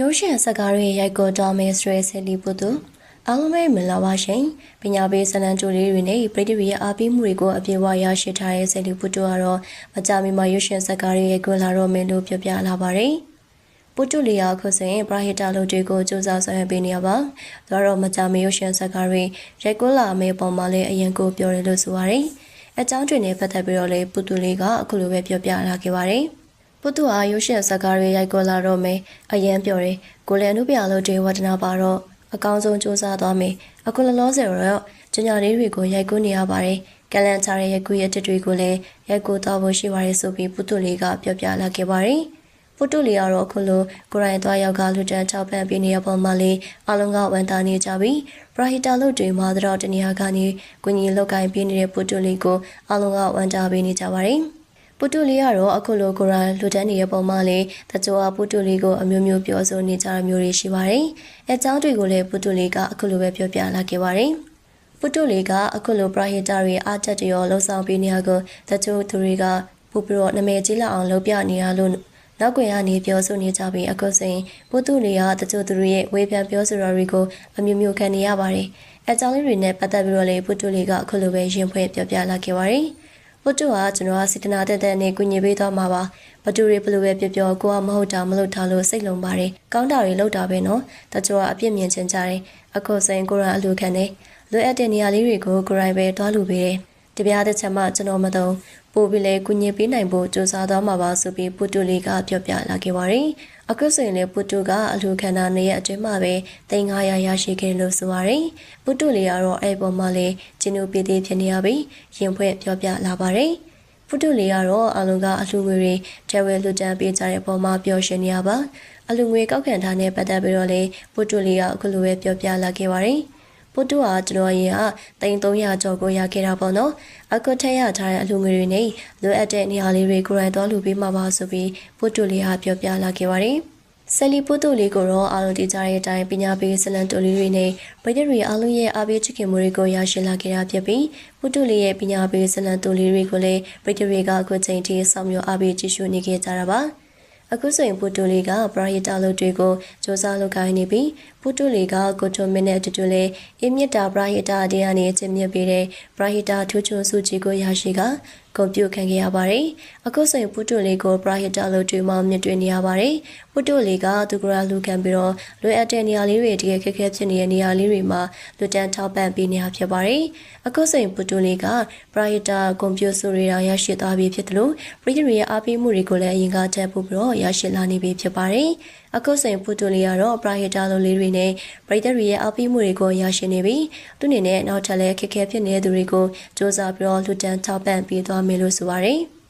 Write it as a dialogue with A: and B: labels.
A: ရုပ်ရှင်စကားတွေရိုက်ကောတော်မယ်ဆိုတဲ့ဆယ်လီပုသူအားလုံးပဲမင်္ဂလာပါရှင်ပညာပေးဆန္ဒကြိုလေးတွေနဲ့ပြည်သူရဲ့အားပေးမှုတွေကိုအပြည့်အဝရရှိထားတဲ့ဆယ်လီပုသူကတော့မကြမီမှာရုပ်ရှင်စကားတွေရိုက်ကွလာတော့မယ်လို့ပြောပြလာပါတယ်ပုတုလီယာခုဆိုရင်ပရဟိတလူတွေကိုစူးစမ်းဆောင်ရွက်ပေးနေရပါ။ဒါတော့မကြမီရုပ်ရှင်စကားတွေရိုက်ကွလာမယ့်ပုံမှာလည်းအရင်ကိုပြောတယ်လို့ဆိုပါတယ်။အကြောင်းတွေနဲ့ပတ်သက်ပြီးတော့လေပုတုလီကအခုလိုပဲပြောပြလာခဲ့ပါတယ်။ ပုတုဟာရုပ်ရှင်စကားတွေရိုက်ကွလာတော့မယ်အရင်ပြောတယ်ကိုလည်းအနုပြလို့တွေဝတနာပါတော့အကောင်းဆုံးစူးစမ်းသွားမယ်အခုလောလောဆယ်တော့ကျညာလေးတွေကိုရိုက်ကူးနေရပါတယ်ကလန်ချာရဲ့ရိုက်ကူးရဲ့တက်တွေကိုလည်းရိုက်ကူးတော့ဖို့ရှိပါတယ်ဆိုပြီးပုတုလေးကပြောပြလာခဲ့ပါတယ်ပုတုလီကတော့အခုလိုကိုရိုင်းသွားရောက်ကလူတန်းချောက်ပန့်ပေးနေရပုံမှာလေးအလုံးကဝန်တာနေကြပြီးပရာဟီတာလို့တွေမှာတော့တနေရာကနေကိုကြီးလောက်ကင်ပေးနေတဲ့ပုတုလီကိုအလုံးကဝန်တာပေးနေကြပါတယ် ပုတုလီကတော့အခုလိုကိုရိုင်းလူတန်းနေတဲ့ပုံမှာလေးတချို့ကပုတုလီကိုအမျိုးမျိုးပြောဆိုနေကြတာမျိုးတွေရှိပါတယ်အဲအကြောင်းတွေကိုလည်းပုတုလီကအခုလိုပဲပြောပြလာခဲ့ပါတယ်ပုတုလီကအခုလိုပရာဟီတာတွေအားတက်တရောလှုပ်ဆောင်ပေးနေရကိုတချို့သူတွေကပူပြီးတော့နာမည်ကြီးလောက်အောင်လုပ်ပြနေရလို့နောက်ကွယ်ကနေပြောဆိုနေကြပြီးအခုစဉ်ပုတုလီကတချို့သူတွေရဲ့ဝေဖန်ပြောဆိုတာတွေကိုအမျိုးမျိုးခံနေရပါတယ်။အကြောင်းလေးတွေနဲ့ပတ်သက်ပြီးတော့လေပုတုလီကအခုလိုပဲရင်ဖွင့်ပြောပြလာခဲ့ပါတယ်။ ပုတုကကျွန်တော်ကစေတနာတက်တဲ့နဲ့ကုညီပေးတော့မှာပါ။ဘသူတွေဘလို့ပဲပြောပြောကိုကမဟုတ်တာမလုပ်တာလို့စိတ်လုံးပါတယ်။ကောင်းတာတွေလုပ်တာပဲနော်။တချို့ကအပြစ်မြင်ချင်ကြတယ်။အခုစဉ်ကိုရအလူခံတယ်။လွယ်အပ်တဲ့နေရာလေးတွေကိုကိုရိုင်းပဲတွားလူပေးတယ်။တပြားတစ်ချက်မှကျွန်တော်မသုံး ပို့ပြီးလဲကုညင်ပေးနိုင်ဖို့ကြိုးစားသွားမှာပါဆိုပြီးပုတူလီကပြောပြလာခဲ့ပါတယ်။အခုဆိုရင်လည်းပုတူကအလူခန္ဓာနေရဲ့အတွင်းမှာပဲတိန်900ရရှိခဲ့လို့ဆိုပါတယ်။ပုတူလီကတော့အဲ့ပေါ်မှာလဲကျင်းတို့ပြည်သေးဖြစ်နေရပြီးရင်ဖွဲ့ပြောပြလာပါတယ်။ပုတူလီကတော့အလုံးကအလှငွေတွေတဲဝဲလွတ်တန်းပေးကြတဲ့ပုံမှာပျော်ရွှင်နေရပါ။အလူငွေကောက်ခံထားတဲ့ပတ်သက်ပြီးတော့လေပုတူလီကအခုလိုပဲပြောပြလာခဲ့ပါတယ်။ ပုတ်တူဟာကျွန်တော်ရင်ဟာတိန်300ကျော်ကိုရခဲ့တာပေါ့နော်အခုထက်ရထားတဲ့အလူငွေတွေနဲ့လိုအပ်တဲ့နေရာလေးတွေကိုရိုင်းသွားလူပေးမှာပါဆိုပြီးပုတ်တူလေးဟာပြောပြလာခဲ့ပါတယ်ဆယ်လီပုတ်တူလေးကိုတော့အားလုံးတည်ကြတဲ့အတိုင်းပညာပေးဇလန်တူလေးတွေနဲ့ပရိသတ်တွေအားလုံးရဲ့အားပေးချစ်ခင်မှုတွေကိုရရှိလာခဲ့တာဖြစ်ပြီးပုတ်တူလေးရဲ့ပညာပေးဇလန်တူလေးတွေကိုလည်းပရိသတ်တွေကအခုချိန်ထိဆောင်ရွက်အားပေးကြည့်ရှုနေခဲ့ကြတာပါ အခုဆိုရင်ပူတူလီကပရာဟီတာလုပ်တွေကိုစ조사လုပ်ခိုင်းနေပြီးပူတူလီကကိုတိုမင်းနဲ့အတူတူလေးအမြင့်တာပရာဟီတာတရားနဲ့ချင်းမြင့်ပေးတဲ့ပရာဟီတာထူးချွန်စုကြီးကိုရရှိကဂုဏ်ပြုခံခဲ့ရပါတယ်။အခုဆိုရင်ပုတုလေးကိုပရာဟိတလို့တွေ့မှမြင်တွေ့နေရပါတယ်။ ပုတုလေးကသူကရာလူခံပြီးတော့လွယ်အပ်တဲ့နေရာလေးတွေတကယ်ခက်ခဲဖြစ်နေတဲ့နေရာလေးတွေမှာလူတန်းထောက်ပံ့ပေးနေတာဖြစ်ပါတယ်။အခုဆိုရင်ပုတုလေးကပရာဟိတကွန်ပျူတာတွေရရှိသွားပြီဖြစ်တယ်လို့ပြည်သူတွေရဲ့အားပေးမှုတွေကိုလည်းအရင်ကတက်ဖို့ပြီးတော့ရရှိလာနေပြီဖြစ်ပါတယ်။အခုဆိုရင်ပူတူလီကတော့ပရာဟိတာလိုလေးတွေနဲ့ပရိသတ်တွေရဲ့အပိမှုတွေကိုရရှိနေပြီးသူအနေနဲ့နောက်ထပ်လည်းခက်ခဲဖြစ်နေတဲ့သူတွေကိုစ조사ပြီးတော့လူတန်းထောက်ပံ့ပေးသွားမယ်လို့ဆိုပါတယ်။